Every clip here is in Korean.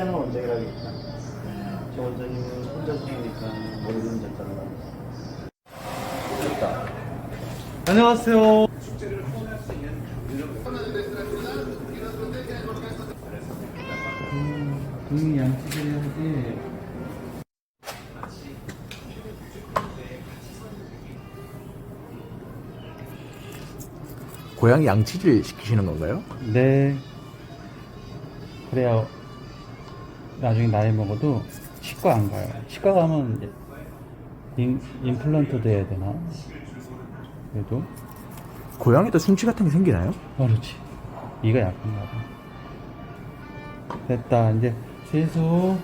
시아는 원장이라니까. 저 원장님은 혼자 머리 혼자 잘라. 됐다. 안녕하세요. 음, 양치질 해야지. 고양이 양치질 시키시는 건가요? 네. 그래야 나중에 나이 먹어도 치과 안 가요. 치과 가면 임, 임플란트 돼야 되나? 그래도 고양이도 충치 같은 게 생기나요? 그렇지. 이가 약한가 봐. 됐다. 이제 세수.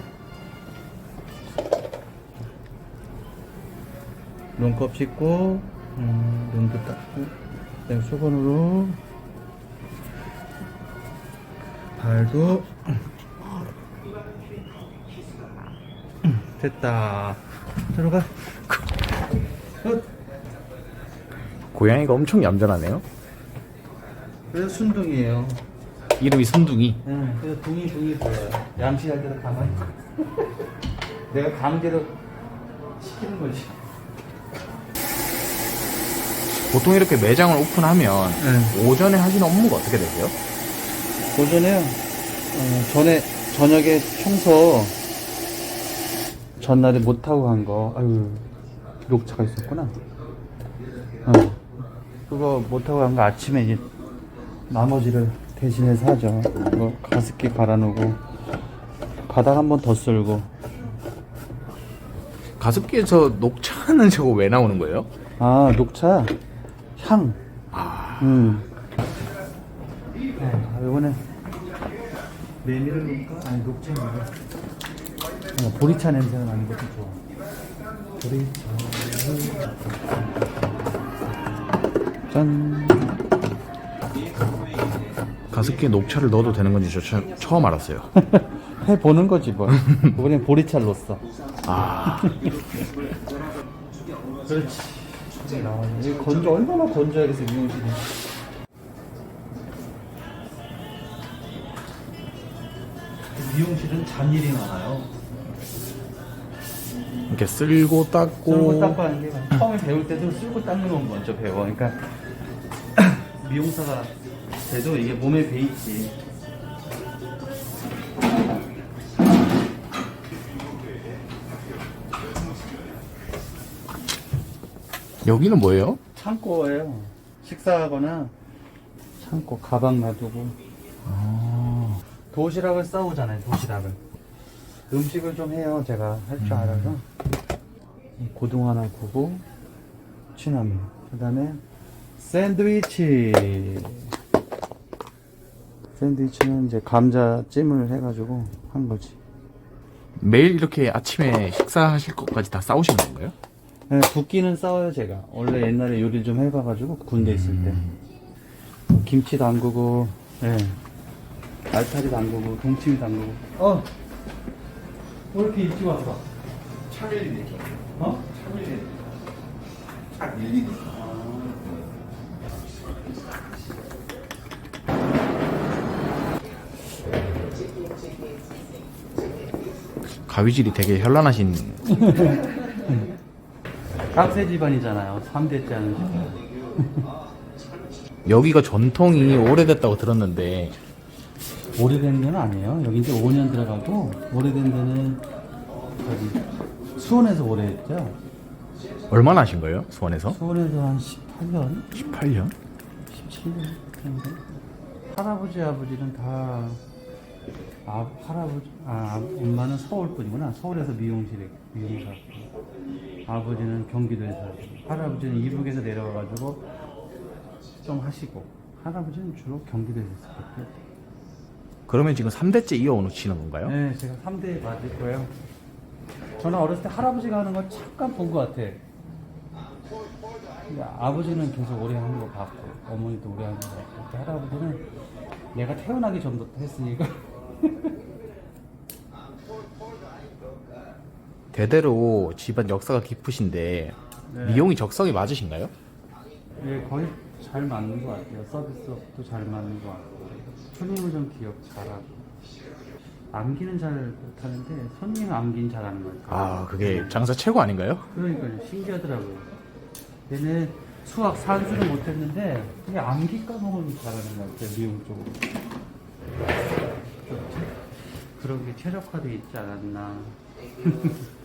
눈곱 씻고, 음, 눈도 닦고, 그다음에 수건으로 발도 됐다. 들어가. 굿. 고양이가 엄청 얌전하네요. 그래서 순둥이에요. 이름이 순둥이. 응, 그래서 둥이 둥이 보여요. 양치할 때도 가만히. 내가 강제로 시키는 거지. 보통 이렇게 매장을 오픈하면 네. 오전에 하시는 업무가 어떻게 되세요? 오전에요. 어, 전에 저녁에 청소 전날에 못 하고 간 거. 아유 녹차가 있었구나. 어, 그거 못 하고 간 거 아침에 이제 나머지를 대신해서 하죠. 이거 가습기 갈아놓고 바닥 한 번 더 쓸고. 가습기에서 녹차는 저거 왜 나오는 거예요? 아 녹차 향. 아, 음. 네, 이번에 메밀을 넣을까? 아니 녹차 넣을까? 어, 보리차 냄새가 나는 것도 좋아. 보리차. 짠. 가습기에 녹차를 넣어도 되는 건지 저 처, 처음 알았어요. 해 보는 거지 뭐. 이번엔 보리차를 넣었어. 아, 그렇지. 이 건조 얼마나 건조하겠어 미용실이. 미용실은 잔일이 많아요. 이렇게 쓸고 닦고. 쓸고 닦고 하는 게 처음에 배울 때도 쓸고 닦는 건 먼저 배워. 그러니까 미용사가 돼도 이게 몸에 배 있지. 여기는 뭐예요? 창고예요. 식사하거나 창고 가방 놔두고 아, 도시락을 싸오잖아요. 도시락을 음식을 좀 해요. 제가 할 줄 알아서 이 고등 하나 구고 취나물 그 다음에 샌드위치 샌드위치는 이제 감자찜을 해가지고 한 거지. 매일 이렇게 아침에 식사하실 것까지 다 싸우시는 건가요? 네, 붓기는 싸워요 제가 원래 옛날에 요리 좀 해봐가지고 군대 있을 때 김치 담그고 예 알타리 담그고 동치미 담그고 어? 왜 이렇게 일찍 왔어? 차 밀리니까. 어? 차 밀리니까. 차 밀리니까. 가위질이 되게 현란하신 깍새 집안이잖아요 3대째 하는 집안 여기가 전통이 오래됐다고 들었는데 오래된 데는 아니에요 여기 이제 5년 들어가고 오래된 데는 저기 수원에서 오래 했죠 얼마나 하신 거예요? 수원에서? 수원에서 한 18년? 18년? 17년 정도? 할아버지 아버지는 다 아, 할아버지 아 엄마는 서울 분이구나 서울에서 미용실에 미용사 아버지는 경기도에서 하시고, 할아버지는 이북에서 내려와가지고 좀 하시고 할아버지는 주로 경기도에서 했었고요 그러면 지금 3대째 이어오시는 건가요? 네 제가 3대 맞을 거예요 저는 어렸을 때 할아버지가 하는 걸 잠깐 본 것 같아. 아버지는 계속 오래 하는 거 봤고 어머니도 오래 하는 거 봤고 할아버지는 내가 태어나기 전부터 했으니까. 대대로 집안 역사가 깊으신데 네. 미용이 적성이 맞으신가요? 예, 거의 잘 맞는 것 같아요. 서비스업도 잘 맞는 것 같고. 손님을 좀 기억 잘하고 암기는 잘 못하는데 손님 암기는 잘하는 것 같아요. 아, 그게 장사 최고 아닌가요? 그러니까요. 신기하더라고요. 얘는 수학 산수는 못했는데 그게 암기 과목은 잘하는 것 같아요. 미용 쪽으로. 그런 게 최적화되어 있지 않았나.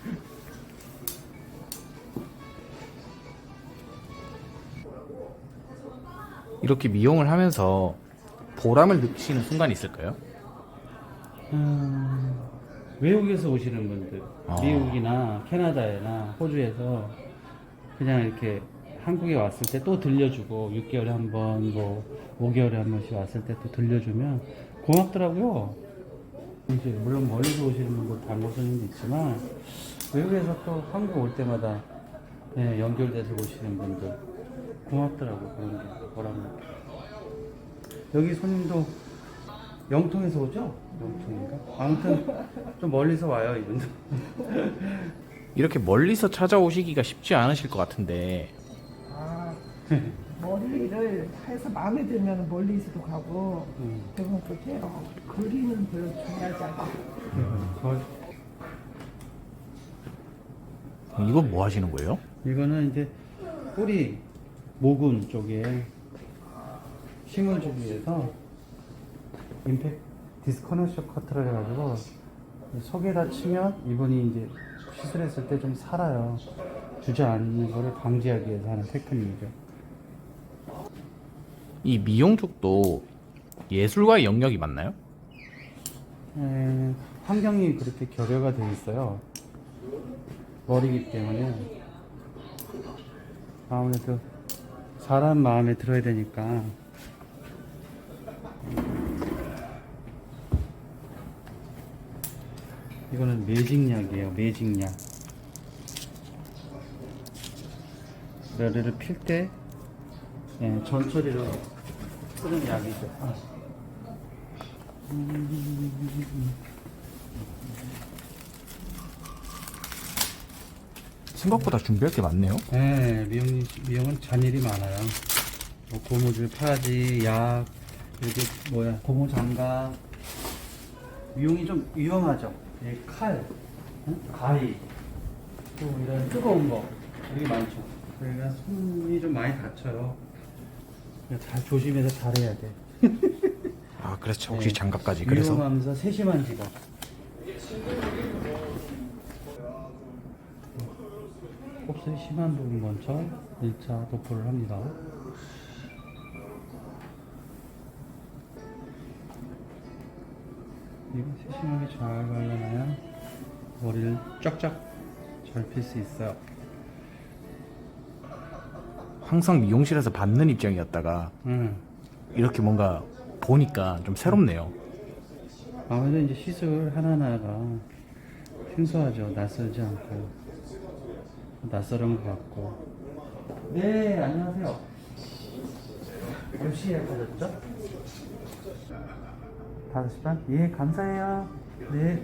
이렇게 미용을 하면서 보람을 느끼시는 순간이 있을까요? 음, 외국에서 오시는 분들, 아. 미국이나 캐나다나 호주에서 그냥 이렇게 한국에 왔을 때 또 들려주고 6개월에 한 번, 뭐 5개월에 한 번씩 왔을 때 또 들려주면 고맙더라고요. 이제 물론 멀리서 오시는 분들 단골 손님도 있지만 외국에서 또 한국 올 때마다 예, 연결돼서 오시는 분들 고맙더라고요. 그런 게 보람 느껴. 여기 손님도 영통에서 오죠? 영통인가? 아무튼 좀 멀리서 와요 이분들. 이렇게 멀리서 찾아오시기가 쉽지 않으실 것 같은데 아, 머리를 해서 마음에 들면 멀리서도 가고 음. 그건 그게요. 거리는 별로 중요하지 않아요. 저- 이건 뭐 하시는 거예요? 이거는 이제 뿌리 모근 쪽에 힘을 주기 위해서 임팩 디스커넥션 커트를 해가지고 속에다 치면 이분이 이제 시술 했을 때 좀 살아요. 주저앉는 거를 방지하기 위해서 하는 테크닉이죠. 이 미용 쪽도 예술과의 영역이 맞나요? 에, 환경이 그렇게 결여가 돼 있어요. 머리기 때문에 아무래도 사람 마음에 들어야 되니까 이거는 매직약이에요. 매직약. 머리를 필때 예, 전처리로 쓰는 약이죠. 아. 생각보다 준비할 게 많네요. 네, 미용, 미용은 잔일이 많아요. 뭐 고무줄, 파지, 약, 이렇게 뭐야, 고무 장갑. 미용이 좀 위험하죠. 예, 칼, 응? 가위, 또 이런 뜨거운 거, 되게 많죠. 그러니까 손이 좀 많이 다쳐요. 그러니까 잘 조심해서 잘해야 돼. 아, 그래서 혹시 네. 장갑까지 그래서 위험하면서 세심한 직업. 곱슬 심한 부분 먼저 1차 도포를 합니다. 세심하게 잘 발라놔야 머리를 쫙쫙 잘 필 수 있어요. 항상 미용실에서 받는 입장이었다가 응. 이렇게 뭔가 보니까 좀 새롭네요. 아무래도 이제 시술 하나하나가 생소하죠. 낯설지 않고. 낯설은 것 같고. 네, 안녕하세요. 몇 시에 가셨죠? 5시 반? 예, 감사해요. 네.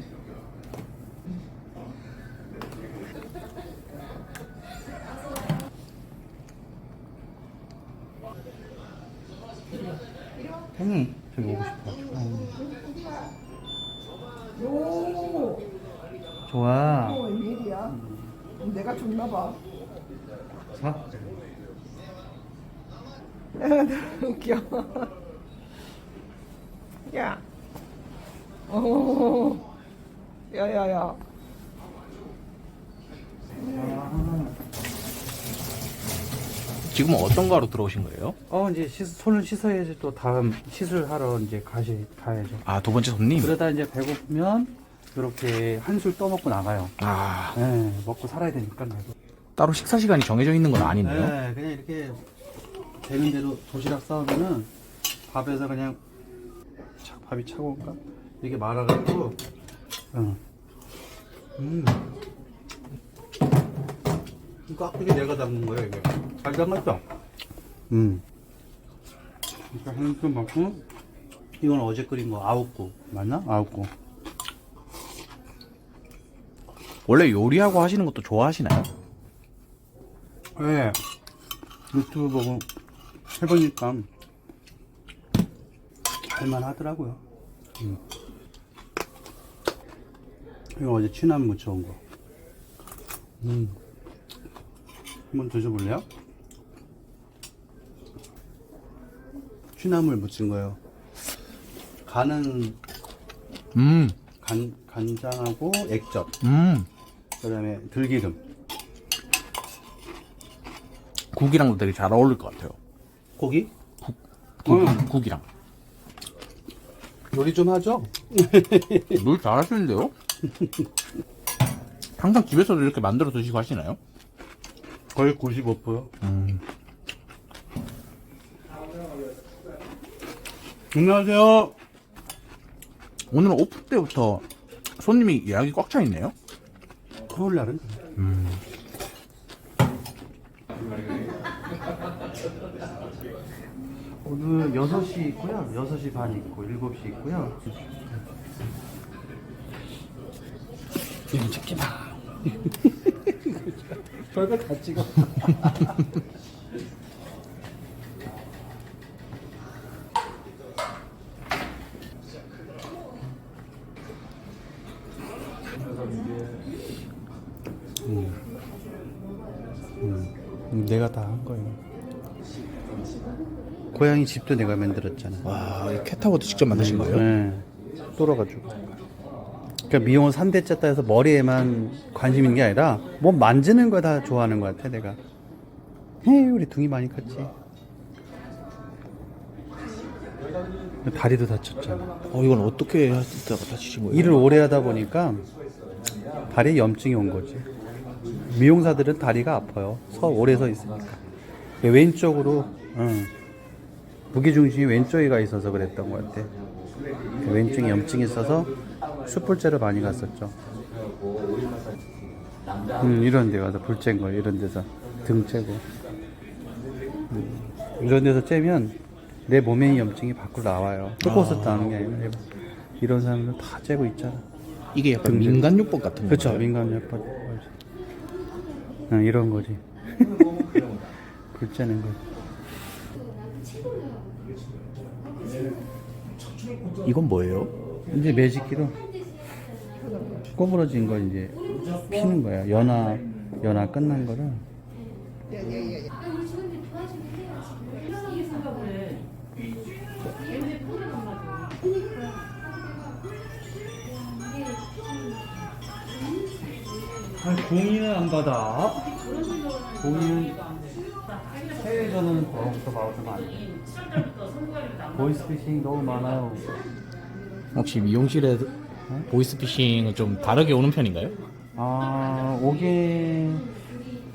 형이 저기 오고 싶어가지고. 오, 좋아. 어, 웬일이야? 내가 줬나 봐. 사? 웃겨. 오. 야야야. 지금은 어떤 과로 들어오신 거예요? 어 이제 씻, 손을 씻어야지 또 다음 시술하러 이제 가시 가야죠. 아, 두 번째 손님? 그러다 이제 배고프면 이렇게 한술 떠먹고 나가요. 아, 네, 먹고 살아야 되니까 나도. 따로 식사 시간이 정해져 있는 건 아니네요. 네, 그냥 이렇게 되는 대로 도시락 싸우면은 밥에서 그냥 차, 밥이 차고온가 이렇게 말아가지고, 응. 음. 이거 아프게 내가 담는 거예요 이게. 잘 담았죠? 음. 그러니까 한술 먹고 이건 어제 끓인 거 아홉 구 맞나? 아홉 구. 원래 요리하고 하시는 것도 좋아하시나요? 네. 유튜브 보고 해보니까 할만 하더라고요. 음. 이거 어제 취나물 무쳐온 거. 음. 한번 드셔볼래요? 취나물 무친 거예요. 간은 음, 간, 간장하고 액젓, 음. 그 다음에 들기름. 국이랑도 되게 잘 어울릴 것 같아요. 고기? 국, 음. 국이랑. 요리 좀 하죠? 뭘 잘하시는데요? 항상 집에서도 이렇게 만들어 드시고 하시나요? 거의 95%요. 음. 안녕하세요. 오늘은 오픈 때부터 손님이 예약이 꽉 차 있네요. 토요일 날은? 오늘 6시 있고요. 6시 반 있고 7시 있고요. 이거 찍지 마. 별걸 다 찍어. 음, 내가 다 한 거예요. 고양이 집도 내가 만들었잖아. 와, 이 캣타워도 직접 만드신 거예요? 네. 뚫어가지고. 그러니까 미용을 3대째 따서 머리에만 관심 있는 게 아니라 뭐 만지는 거 다 좋아하는 것 같아 내가. 헤 우리 둥이 많이 컸지. 다리도 다쳤잖아. 어, 이건 어떻게 하다가 다치신 거예요? 일을 오래 하다 보니까 다리에 염증이 온 거지. 미용사들은 다리가 아파요. 서 오래 서 있으니까. 왼쪽으로 응. 무게중심이 왼쪽에 가 있어서 그랬던 것 같아. 왼쪽에 염증이 있어서 숯불제를 많이 갔었죠. 음, 이런 데 가서 불 쬐는 거 이런 데서 등 쬐고 음, 이런 데서 쬐면 내 몸에 있는 염증이 밖으로 나와요. 뚫고서 나는 게 아니라 이런 사람들 다 쬐고 있잖아. 이게 약간 민간요법 같은 거예요? 그렇죠 민감요법 응, 이런 거지 불 쬐는 거 이건 뭐예요? 이제 매직기로 꼬부러진 거 이제 피는 거야. 연화 연화 끝난 거를. 예예예. 공인은 안 받아. 공인은 해외에서는 더부터 받으면 안 돼 보이스피싱 너무 많아요. 혹시 미용실에 보이스피싱은 좀 다르게 오는 편인가요? 아 오긴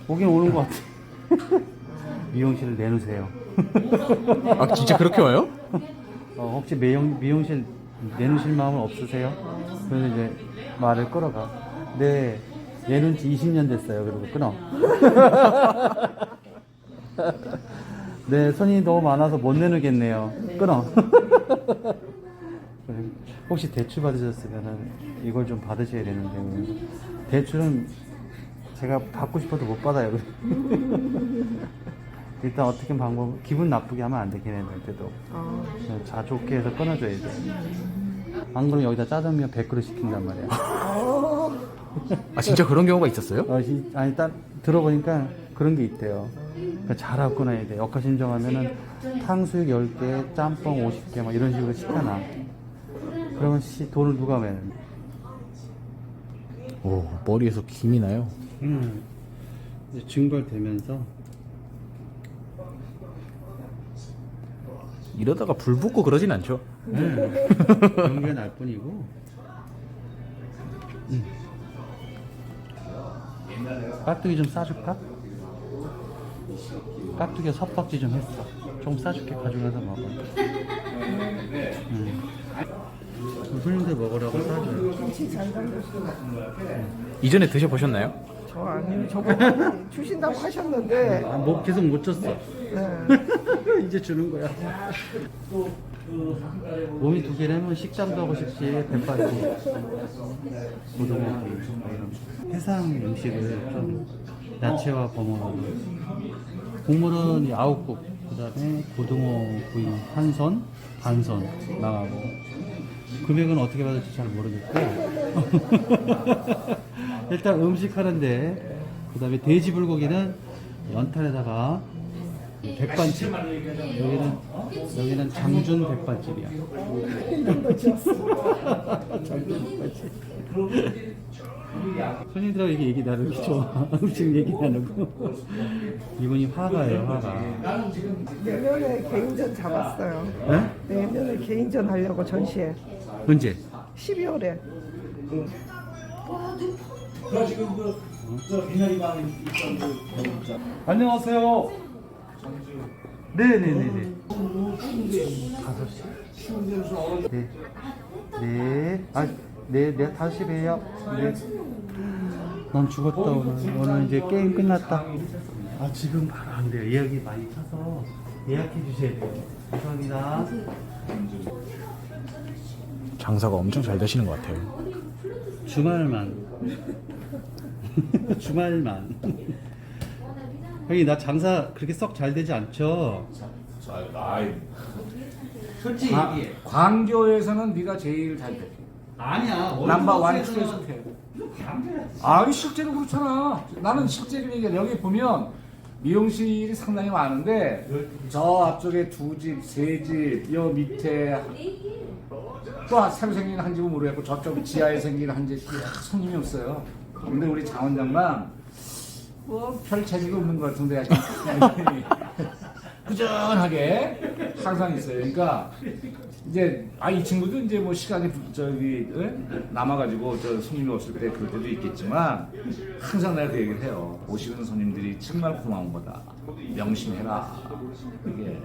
오긴 오는 것 같아. 미용실을 내놓으세요. 아, 진짜 그렇게 와요? 어, 혹시 미용 미용실 내놓으실 마음은 없으세요? 그래서 이제 말을 끌어가. 네 내놓은 지 20년 됐어요. 그리고 끊어. 네 손이 너무 많아서 못 내놓겠네요. 끊어. 혹시 대출 받으셨으면 이걸 좀 받으셔야 되는데 대출은 제가 받고 싶어도 못 받아요. 일단 어떻게 방법 기분 나쁘게 하면 안 돼 걔네들한테도 아, 그냥 자 좋게 해서 끊어줘야 돼. 안 그러면 여기다 짜장면 100그릇 시킨단 말이야. 아, 진짜 그런 경우가 있었어요? 어, 시- 아니 딱 들어보니까 그런 게 있대요. 그러니까 잘하고 끊어야 돼. 역할 신청하면은 탕수육 10개, 짬뽕 50개 막 이런 식으로 시켜놔. 그러면 씨 돈을 누가 내는? 오, 머리에서 김이 나요. 음. 이제 증발되면서 이러다가 불 붙고 그러진 않죠? 네. 연기가 날 뿐이고. 음. 깍두기 좀 싸줄까? 깍두기 섭박지 좀 했어. 좀 싸줄게 가져가서 먹어. 음. 손님들 먹으라고 싸줘요. 김치 잘 담그시고. 이전에 드셔보셨나요? 저 아니요. 저거 주신다고 하셨는데. 아, 뭐 계속 못 줬어. 네. 이제 주는 거야. 몸이 두 개라면 식담도 하고 싶지 배빠지 고등어 구이 뭐 이런 해상 음식을 좀 야채와 버무로 국물은 아홉 국 그다음에 고등어 구이 한선 반선 나가고 금액은 어떻게 받을지 잘 모르겠고 일단 음식 하는데 그 다음에 돼지 불고기는 연탄에다가 백반집 여기는 여기는 장준 백반집이야 장준 백반집 손님들하고 얘기, 얘기 나누기 좋아 음식 얘기 나누고 이분이 화가예요 화가 내년에 개인전 잡았어요. 네? 내년에 개인전 하려고 전시회. 언제? 12월에. 안녕하세요. 네네네네. 다섯 시? 네. 네. 아, 네, 네, 다섯 시 봬요. 네. 난 죽었다, 오늘. 오늘 이제 게임 끝났다. 아, 지금 바로 안 돼요. 예약이 많이 차서 예약해 주셔야 돼요. 감사합니다. 장사가 엄청 잘 되시는 것 같아요. 주말만. 주말만. 형님, 나 장사 그렇게 썩 잘 되지 않죠? 솔직히 아, 얘기해. 광교에서는 네가 제일 잘 돼. 아니야. 남바 원, 투에서 돼. 아니 실제로 그렇잖아. 나는 실제로 얘기해. 여기 보면 미용실이 상당히 많은데 저 앞쪽에 두 집, 세 집, 여 밑에 또 새로 생긴 한 집은 모르겠고 저쪽 지하에 생긴 한 집, 아, 손님이 없어요. 근데 우리 장 원장만 뭐별 재미가 없는 것 같은데 꾸준하게 항상 있어요. 그러니까 이제 아 이 친구도 이제 뭐 시간이 부- 저기 에? 남아가지고 저 손님이 없을 때 그럴 때도 있겠지만 항상 내가 그 얘기를 해요. 오시는 손님들이 정말 고마운 거다. 명심해라. 이게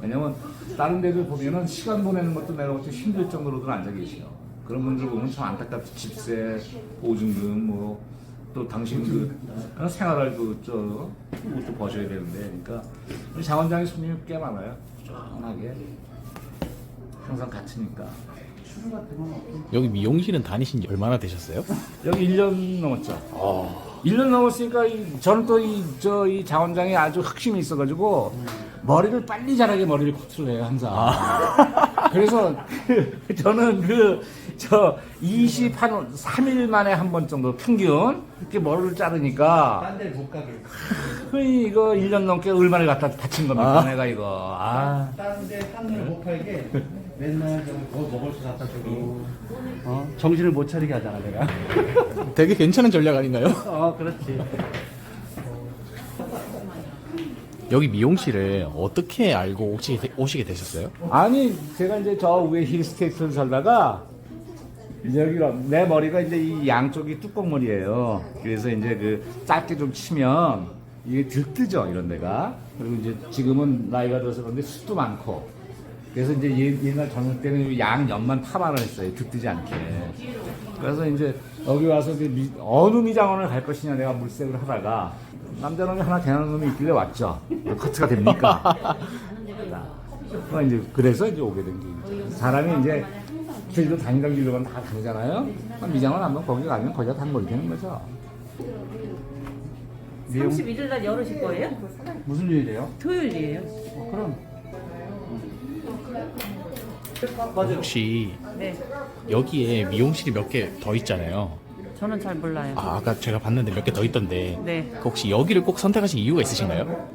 왜냐면 다른 데들 보면은 시간 보내는 것도 내가 볼때 힘들 정도로들 앉아 계셔. 그런 분들 보면 참 안타깝지 집세, 보증금 뭐. 또 당신 그 생활할 그저 것도 버셔야 되는데 그러니까 우리 장원장이 손님이 꽤 많아요. 꾸준하게 항상 같으니까 여기 미용실은 다니신 지 얼마나 되셨어요? 여기 1년 넘었죠. 1년 넘었으니까 이, 저는 또 이 저이 장원장이 아주 흑심이 있어가지고 머리를 빨리 자라게 머리를 커트를 해요 항상. 그래서 그, 저는 그 저 20한 3일 만에 한 번 정도 평균 이렇게 머리를 자르니까 딴 데를 못 가게. 그 이거 1년 넘게 얼마를 갖다 다친 겁니까 내가 이거. 아. 딴데 한일 못 팔게 맨날 저뭐 먹을 수 갖다 주고 어? 정신을 못 차리게 하잖아 내가. 되게 괜찮은 전략 아닌가요? 어 그렇지. 여기 미용실을 어떻게 알고 오시게, 되셨어요? 아니 제가 이제 저 위에 힐스테이트를 살다가 여기가 내 머리가 이제 이 양쪽이 뚜껑머리예요. 그래서 이제 그 짧게 좀 치면 이게 들뜨죠 이런 데가. 그리고 이제 지금은 나이가 들어서 그런데 숱도 많고. 그래서 이제 옛- 옛날 젊을 때는 양 옆만 파마를 했어요. 들뜨지 않게. 그래서 이제 여기 와서 이제 미- 어느 미장원을 갈 것이냐 내가 물색을 하다가 남자 놈이 하나 대단한 놈이 있길래 왔죠. 커트가 됩니까? 어, 이제 그래서 이제 오게 된 게. 사람이 이제 길도 다니던 길로 가면 다 다니잖아요. 미장원 한번 거기 가면 거기가 단골이 되는 거죠. 미용 31일 날 열으실 거예요? 무슨 일이에요? 토요일이에요. 어, 그럼 혹시 네. 여기에 미용실이 몇 개 더 있잖아요. 저는 잘 몰라요. 아, 아까 제가 봤는데 몇 개 더 있던데. 네. 그 혹시 여기를 꼭 선택하신 이유가 있으신가요?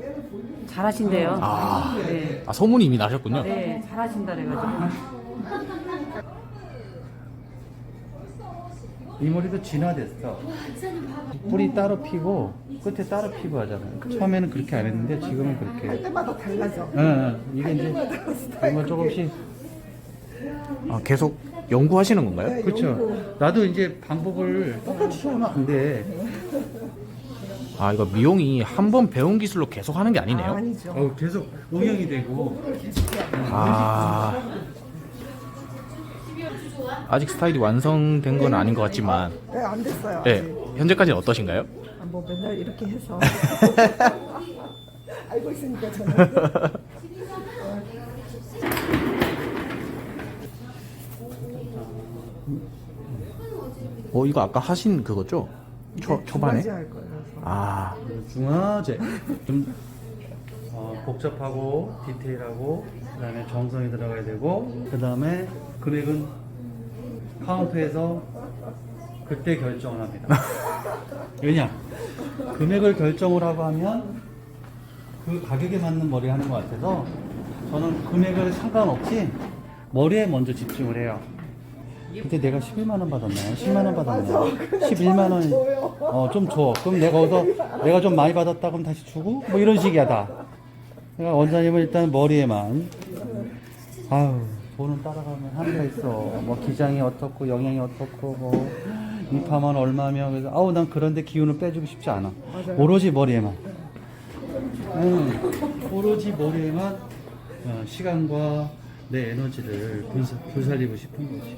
잘하신대요. 아. 네. 아, 소문이 이미 나셨군요. 네, 잘하신다 그래가지고. 이 머리도 진화됐어. 뿌리 따로 피고 끝에 따로 피고 하잖아요. 처음에는 그렇게 안 했는데 지금은 그렇게. 할 때마다 달라져. 응, 응. 이게 이제 뭔가 조금씩 아, 계속 연구하시는 건가요? 그렇죠. 나도 이제 방법을 똑같이 써면 안 돼. 아, 이거 미용이 한 번 배운 기술로 계속 하는 게 아니네요. 아니죠. 어, 계속 응용이 되고. 아. 아직 스타일이 완성된 건 아닌 것 같지만, 네, 안 됐어요. 네, 아직. 현재까지는 어떠신가요? 아, 뭐 맨날 이렇게 해서. 알고 있으니까 저는. 어, 이거 아까 하신 그거죠? 초, 네, 초반에? 두 가지 할 거예요. 아, 중화제. 좀 어, 복잡하고 디테일하고 그다음에 정성이 들어가야 되고 그다음에 금액은 카운터에서 그때 결정을 합니다. 왜냐? 금액을 결정을 하고 하면 그 가격에 맞는 머리 하는 것 같아서 저는 금액을 상관없이 머리에 먼저 집중을 해요. 그때 내가 11만 원 받았나요? 10만 원 받았나요? 11만 원. 어, 좀 줘. 그럼 내가 거기서 내가 좀 많이 받았다 그럼 다시 주고 뭐 이런 식이야 다. 그러니까 원장님은 일단 머리에만 아유 돈은 따라가면 한가 있어. 뭐 기장이 어떻고 영양이 어떻고 뭐 인파만 얼마며 그래서 아우 난 그런데 기운을 빼주고 싶지 않아. 오로지 머리에만. 응, 오로지 머리에만 어, 시간과 내 에너지를 불사, 불살리고 싶은 거지.